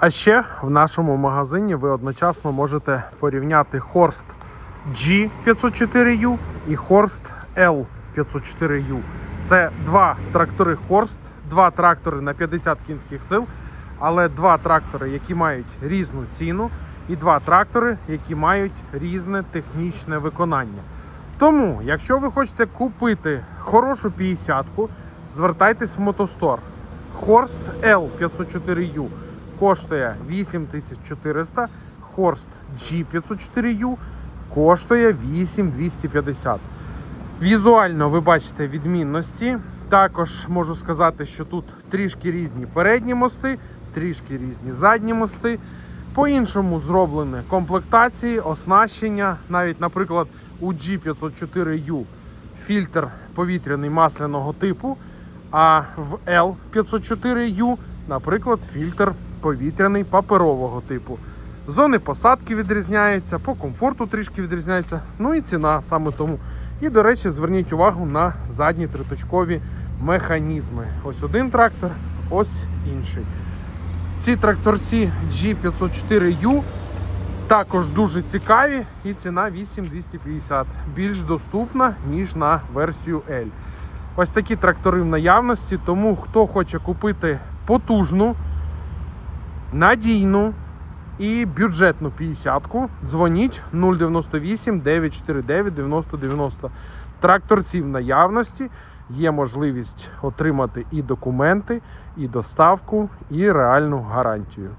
А ще в нашому магазині ви одночасно можете порівняти Horst G504U і Horst L504U. Це два трактори Horst, два трактори на 50 кінських сил, але два трактори, які мають різну ціну, і два трактори, які мають різне технічне виконання. Тому, якщо ви хочете купити хорошу 50-ку, звертайтесь в мотостор. Хорст L504U коштує 8400, Хорст G504U коштує 8250. Візуально ви бачите відмінності. Також можу сказати, що тут трішки різні передні мости, трішки різні задні мости. По-іншому зроблені комплектації, оснащення. Навіть, наприклад, у G504U фільтр повітряний масляного типу, а в L504U, наприклад, фільтр повітряний паперового типу. Зони посадки відрізняються, по комфорту трішки відрізняються, ну і ціна саме тому. І, до речі, зверніть увагу на задні триточкові механізми. Ось один трактор, ось інший. Ці тракторці G504U також дуже цікаві і ціна 8250. Більш доступна, ніж на версію L. Ось такі трактори в наявності, тому хто хоче купити потужну, надійну і бюджетну 50-ку, дзвоніть 098 949 9090. Тракторці в наявності. Є можливість отримати і документи, і доставку, і реальну гарантію.